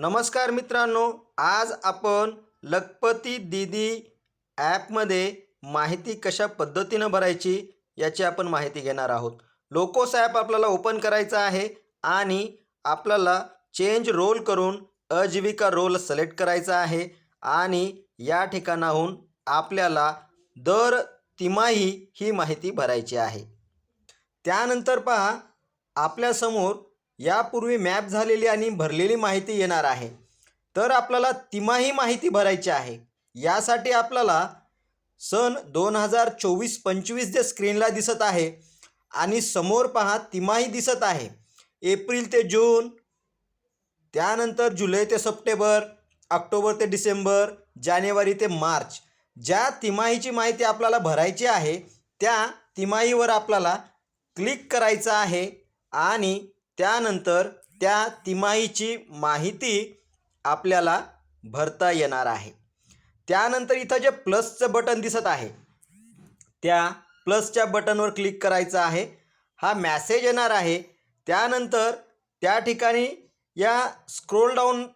नमस्कार मित्रांनो आज आपण लखपती दीदी ॲपमध्ये माहिती कशा पद्धतीनं भरायची याची आपण माहिती घेणार आहोत. लोकोस ॲप आपल्याला ओपन करायचं आहे आणि आपल्याला चेंज रोल करून अजीविका रोल सिलेक्ट करायचा आहे आणि या ठिकाणाहून आपल्याला दर तिमाही ही माहिती भरायची आहे. त्यानंतर पहा आपल्यासमोर यापूर्वी मॅप झालेली आणि भरलेली माहिती येणार आहे. तर आपल्याला तिमाही माहिती भरायची आहे. यासाठी आपल्याला सन दोन हजार चोवीस पंचवीस जे स्क्रीनला दिसत आहे आणि समोर पहा तिमाही दिसत आहे. एप्रिल ते जून त्यानंतर जुलै ते सप्टेंबर ऑक्टोबर ते डिसेंबर जानेवारी ते मार्च. ज्या तिमाहीची माहिती आपल्याला भरायची आहे त्या तिमाहीवर आपल्याला क्लिक करायचं आहे आणि त्यानंतर त्या तिमाहीची माहिती आपल्याला भरता येणार आहे. त्यानंतर इथं जे प्लसचं बटन दिसत आहे त्या प्लसच्या बटनवर क्लिक करायचं आहे. हा मॅसेज येणार आहे. त्यानंतर त्या ठिकाणी या स्क्रोल डाऊन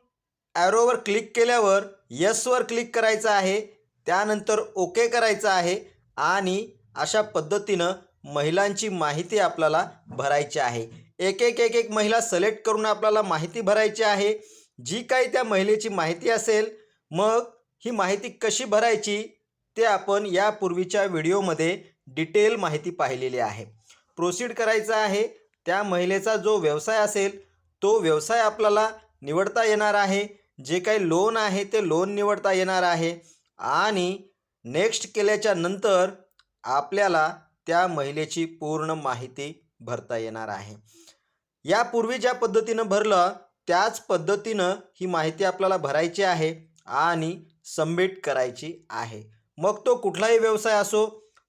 ॲरोवर क्लिक केल्यावर यसवर क्लिक करायचं आहे. त्यानंतर ओके करायचं आहे आणि अशा पद्धतीनं महिलांची माहिती आपल्याला भरायची आहे. एक एक एक एक महिला सलेक्ट करून आपल्याला माहिती भरायची आहे. जी काही त्या महिलेची माहिती असेल मग ही माहिती कशी भरायची ते आपण यापूर्वीच्या व्हिडिओमध्ये डिटेल माहिती पाहिलेली आहे. प्रोसीड करायचं आहे. त्या महिलेचा जो व्यवसाय असेल तो व्यवसाय आपल्याला निवडता येणार आहे. जे काही लोन आहे ते लोन निवडता येणार आहे. आणि नेक्स्ट केल्याच्यानंतर आपल्याला त्या महिलेची पूर्ण माहिती भरता येणार आहे. यापूर्वी ज्या पद्धतीनं भरलं त्याच पद्धतीनं ही माहिती आपल्याला भरायची आहे आणि सबमिट करायची आहे. मग तो कुठलाही व्यवसाय असो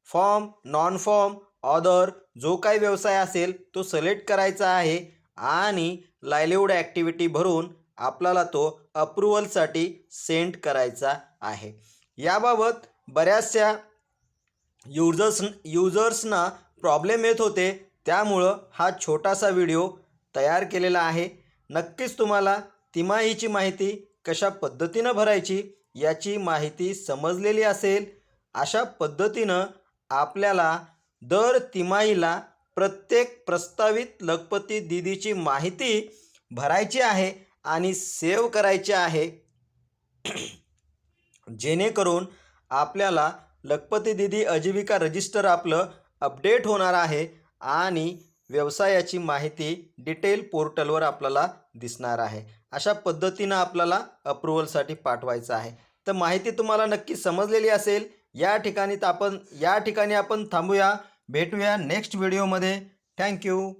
फॉर्म नॉन फॉर्म ऑदर जो काही व्यवसाय असेल तो सिलेक्ट करायचा आहे आणि लायलिवूड ॲक्टिव्हिटी भरून आपल्याला तो अप्रुव्हलसाठी सेंड करायचा आहे. याबाबत बऱ्याचशा युजर्स युजर्सना प्रॉब्लेम येत होते त्यामुळं हा छोटासा व्हिडिओ तयार केलेला आहे. नक्कीच तुम्हाला तिमाहीची माहिती कशा पद्धतीनं भरायची याची माहिती समजलेली असेल. अशा पद्धतीनं आपल्याला दर तिमाहीला प्रत्येक प्रस्तावित लखपती दिदीची माहिती भरायची आहे आणि सेव्ह करायची आहे. जेणेकरून आपल्याला लखपती दिदी आजीविका रजिस्टर आपलं अपडेट होणार आहे आणि व्यवसायाची माहिती डिटेल पोर्टलवर आपल्याला दिसणार आहे. अशा पद्धतीनं आपल्याला अप्रुव्हलसाठी पाठवायचं आहे. तर माहिती तुम्हाला नक्की समजलेली असेल या ठिकाणी तर आपण या ठिकाणी आपण थांबूया. भेटूया नेक्स्ट व्हिडिओमध्ये. थँक्यू.